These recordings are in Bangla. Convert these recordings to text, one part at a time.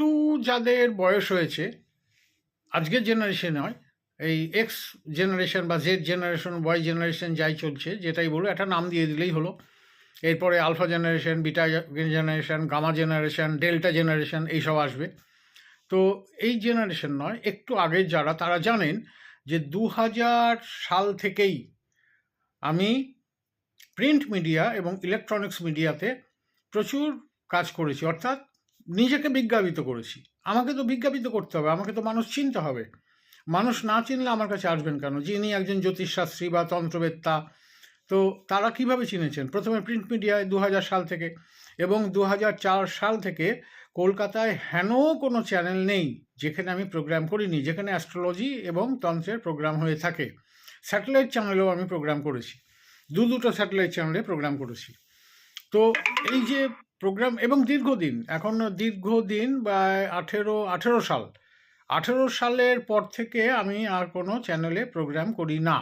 একটু যাদের বয়স হয়েছে, আজকের জেনারেশন নয়, এই এক্স জেনারেশন বা জেড জেনারেশন ওয়াই জেনারেশন যাই চলছে, যেটাই বলো একটা নাম দিয়ে দিলেই হলো। এরপরে alpha generation beta generation gamma generation delta generation এইসব আসবে। তো এই জেনারেশন নয়, একটু আগের যারা, তারা জানেন যে দু হাজার সাল থেকেই আমি প্রিন্ট মিডিয়া এবং ইলেকট্রনিক্স মিডিয়াতে প্রচুর কাজ করেছি। অর্থাৎ নিজেকে বিজ্ঞাপিত করেছি। আমাকে তো বিজ্ঞাপিত করতে হবে, আমাকে তো মানুষ চিনতে হবে। মানুষ না চিনলে আমার কাছে আসবেন কেন? যিনি একজন জ্যোতিষশাস্ত্রী বা তন্ত্রবেত্তা, তো তারা কীভাবে চিনেছেন? প্রথমে প্রিন্ট মিডিয়ায় দু হাজার সাল থেকে এবং দু হাজার চার সাল থেকে কলকাতায় হেন কোনো চ্যানেল নেই, যেখানে আমি প্রোগ্রাম করিনি, যেখানে অ্যাস্ট্রোলজি এবং তন্ত্রের প্রোগ্রাম হয়ে থাকে। স্যাটেলাইট চ্যানেলেও আমি প্রোগ্রাম করেছি। দু দুটো স্যাটেলাইট চ্যানেলে প্রোগ্রাম করেছি। তো এই যে প্রোগ্রাম এবং দীর্ঘদিন, এখন দীর্ঘদিন বা আঠেরো আঠেরো সাল। আঠেরো সালের পর থেকে আমি আর কোনো চ্যানেলে প্রোগ্রাম করি না।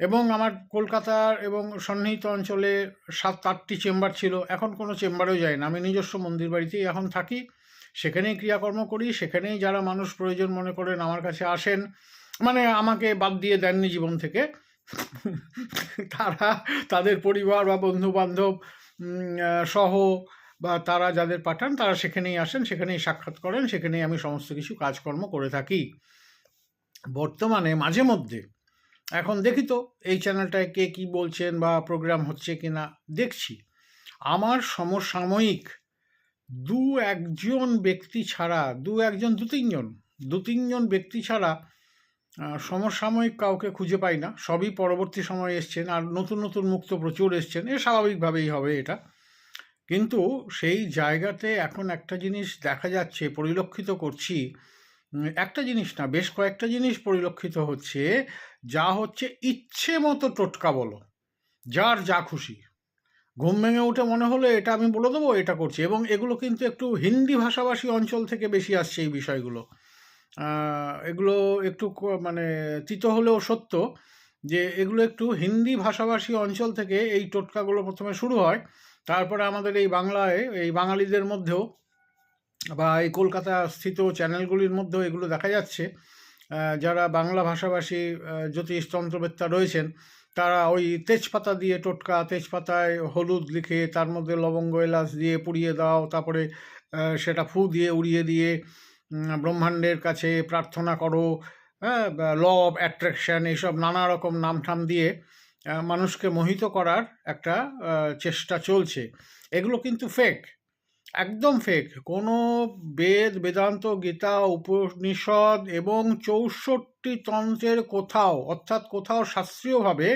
এবং আমার কলকাতার এবং সন্নিহিত অঞ্চলে সাত, আটটি চেম্বার ছিল, এখন কোনো চেম্বারেও যাই না। আমি নিজস্ব মন্দির বাড়িতেই এখন থাকি। সেখানেই ক্রিয়াকর্ম করি, সেখানেই যারা মানুষ প্রয়োজন মনে করেন আমার কাছে আসেন মানে আমাকে বাদ দিয়ে দেননি জীবন থেকে। তারা তাদের পরিবার বা বন্ধু বান্ধব সহ বা তারা যাদের পাঠান, তারা সেখানেই আসেন, সেখানেই সাক্ষাৎ করেন, সেখানেই আমি সমস্ত কিছু কাজকর্ম করে থাকি। বর্তমানে মাঝে মধ্যে, এখন দেখি তো এই চ্যানেলটায় কে কী বলছেন বা প্রোগ্রাম হচ্ছে কি না দেখছি। আমার সমসাময়িক দু একজন ব্যক্তি ছাড়া, দু একজন, দু তিনজন দু তিনজন ব্যক্তি ছাড়া সমসাময়িক কাউকে খুঁজে পাই না। সবই পরবর্তী সময়ে এসছেন আর নতুন নতুন মুক্ত প্রচুর এসছেন। এ স্বাভাবিকভাবেই হবে এটা। কিন্তু সেই জায়গাতে এখন একটা জিনিস দেখা যাচ্ছে, পরিলক্ষিত করছি। একটা জিনিস না, বেশ কয়েকটা জিনিস পরিলক্ষিত হচ্ছে। যা হচ্ছে ইচ্ছে মতো টোটকা বলো, যার যা খুশি। ঘুম ভেঙে উঠে মনে হলো এটা আমি বলে দেবো, এটা করছি। এবং এগুলো কিন্তু একটু হিন্দি ভাষাভাষী অঞ্চল থেকে বেশি আসছে এই বিষয়গুলো। এগুলো একটু মানে তিত হলেও সত্য যে এগুলো একটু হিন্দি ভাষাভাষী অঞ্চল থেকে এই টোটকাগুলো প্রথমে শুরু হয়। তারপরে আমাদের এই বাংলায়, এই বাঙালিদের মধ্যেও বা এই কলকাতা স্থিত চ্যানেলগুলির মধ্যেও এগুলো দেখা যাচ্ছে। যারা বাংলা ভাষাভাষী জ্যোতিষ তন্ত্রবেত্তা রয়েছেন, তারা ওই তেজপাতা দিয়ে টোটকা, তেজপাতায় হলুদ লিখে তার মধ্যে লবঙ্গ এলাচ দিয়ে পুড়িয়ে দাও, তারপরে সেটা ফু দিয়ে, উড়িয়ে দিয়ে ব্রহ্মাণ্ডের কাছে প্রার্থনা করো হ্যাঁ ল অ্যাট্রাকশান এইসব নানা রকম নাম ঠাম দিয়ে মানুষকে মোহিত করার একটা চেষ্টা চলছে। এগুলো কিন্তু ফেক একদম ফেক কোনো বেদ, বেদান্ত, গীতা, উপনিষদ এবং চৌষট্টি তন্ত্রের কোথাও, অর্থাৎ কোথাও শাস্ত্রীয়ভাবে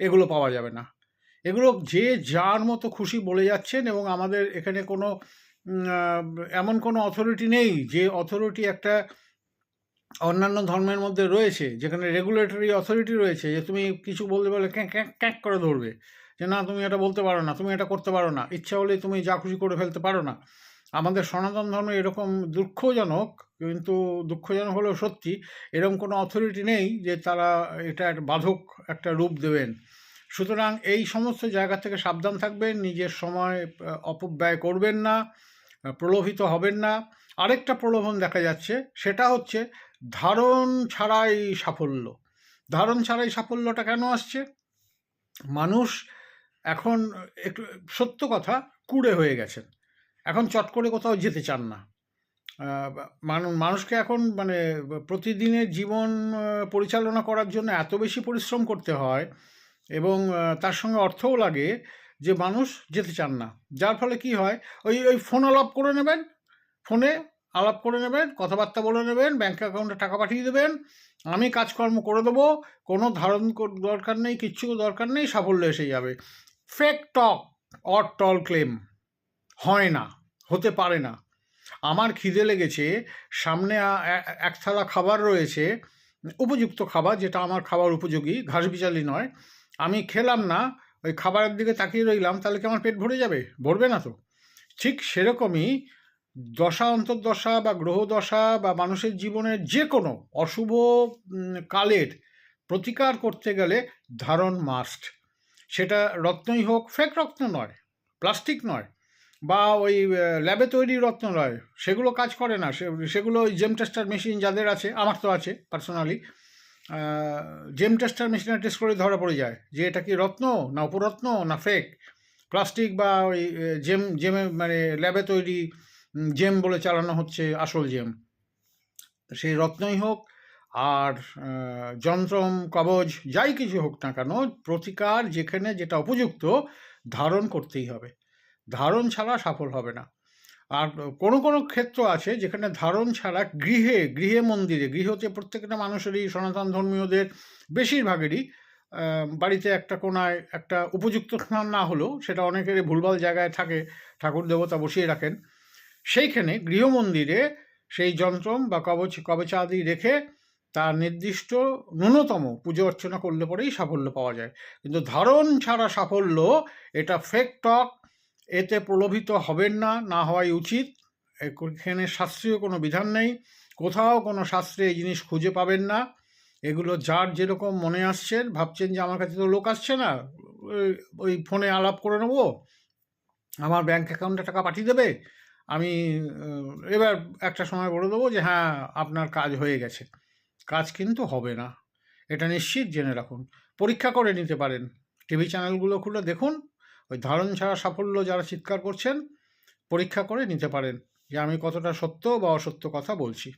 এগুলো পাওয়া যাবে না। এগুলো যে যার মতো খুশি বলে যাচ্ছেন এবং আমাদের এখানে কোনো এমন কোনো অথরিটি নেই যে অথরিটি একটা অন্যান্য ধর্মের মধ্যে রয়েছে, যেখানে রেগুলেটরি অথরিটি রয়েছে, যে তুমি কিছু বলতে বলে ক্যাঁক ক্যাঁক করে ধরবে। যে না, তুমি এটা বলতে পারো না, তুমি এটা করতে পারো না, ইচ্ছা হলে তুমি যা খুশি করে ফেলতে পারো না। আমাদের সনাতন ধর্মে এরকম দুঃখজনক, কিন্তু দুঃখজনক হলেও সত্যি, এরকম কোনো অথরিটি নেই যে তারা এটা একটা বাধক একটা রূপ দেবেন। সুতরাং এই সমস্ত জায়গা থেকে সাবধান থাকবেন, নিজের সময় অপব্যয় করবেন না। প্রলোভিত হবেন না। আরেকটা প্রলোভন দেখা যাচ্ছে, সেটা হচ্ছে ধারণ ছাড়াই সাফল্য। ধারণ ছাড়াই সাফল্যটা কেন আসছে? মানুষ এখন একটু, সত্য কথা, কুড়ে হয়ে গেছেন। এখন চট করে কোথাও যেতে চান না। মানুষকে এখন মানে প্রতিদিনের জীবন পরিচালনা করার জন্য এত বেশি পরিশ্রম করতে হয় এবং তার সঙ্গে অর্থও লাগে যে মানুষ যেতে চান না। যার ফলে কি হয়, ওই ওই ফোন আলাপ করে নেবেন ফোনে আলাপ করে নেবেন, কথাবার্তা বলে নেবেন ব্যাঙ্ক অ্যাকাউন্টে টাকা পাঠিয়ে দেবেন, আমি কাজকর্ম করে দেবো, কোনো ধারণ দরকার নেই, কিচ্ছু দরকার নেই, সাফল্য এসে যাবে। Fake talk or tall claim হয় না, হতে পারে না। আমার খিদে লেগেছে, সামনে এক থালা খাবার রয়েছে, উপযুক্ত খাবার, যেটা আমার খাবার উপযোগী, ঘাস বিচালি নয়, আমি খেলাম না ওই খাবারের দিকে তাকিয়ে রইলাম, তাহলে কি আমার পেট ভরে যাবে? ভরবে না তো। ঠিক সেরকমই দশা, অন্তর্দশা বা গ্রহদশা বা মানুষের জীবনের যে কোনো অশুভ কালের প্রতিকার করতে গেলে ধারণ মাস্ট সেটা রত্নই হোক ফেক রত্ন নয় প্লাস্টিক নয় বা ওই ল্যাবে তৈরি রত্ন নয়। সেগুলো কাজ করে না সেগুলো ওই জেম টেস্টার মেশিন যাদের আছে, আমার তো আছে পার্সোনালি জেম টেস্টার মেশিনে টেস্ট করে ধরা পড়ে যায় যে এটা কি রত্ন না উপরত্ন না ফেক প্লাস্টিক বা ওই জেম জেমে মানে ল্যাবে তৈরি জেম বলে চালানো হচ্ছে আসল জেম সেই রত্নই হোক আর যন্ত্রম, কবজ, যাই কিছু হোক না কেন, প্রতিকার যেখানে যেটা উপযুক্ত, ধারণ করতেই হবে। ধারণ ছাড়া সফল হবে না। আর কোনো কোনো ক্ষেত্র আছে যেখানে ধারণ ছাড়া গৃহে গৃহে মন্দিরে গৃহতে প্রত্যেকটা মানুষেরই সনাতন ধর্মীয়দের বেশিরভাগেরই বাড়িতে একটা কোনায় একটা উপযুক্ত স্থান না হলেও সেটা অনেকেরই ভুলভাল জায়গায় থাকে, ঠাকুর দেবতা বসিয়ে রাখেন। সেইখানে গৃহমন্দিরে সেই যন্ত্রম বা কবচ, কবচাদি রেখে তার নির্দিষ্ট ন্যূনতম পুজো অর্চনা করলে পরেই সাফল্য পাওয়া যায়। কিন্তু ধারণ ছাড়া সাফল্য, এটা ফেক টক এতে প্রলোভিত হবেন না না হওয়াই উচিত। এখানে শাস্ত্রীয় কোনো বিধান নেই। কোথাও কোনো শাস্ত্রে এই জিনিস খুঁজে পাবেন না। এগুলো যার যেরকম মনে আসছেন ভাবছেন যে আমার কাছে তো লোক আসছে না, ওই- ফোনে আলাপ করে নেব। আমার ব্যাংক অ্যাকাউন্টে টাকা পাঠিয়ে দেবে। আমি এবার একটা সময় বলে দেবো যে হ্যাঁ আপনার কাজ হয়ে গেছে। কাজ কিন্তু হবে না। এটা নিশ্চিত জেনে রাখুন। পরীক্ষা করে নিতে পারেন। টিভি চ্যানেলগুলো খুলে দেখুন। ওই ধারণ ছাড়া সাফল্য যারা চিৎকার করছেন, পরীক্ষা করে নিতে পারেন যে আমি কতটা সত্য বা অসত্য কথা বলছি।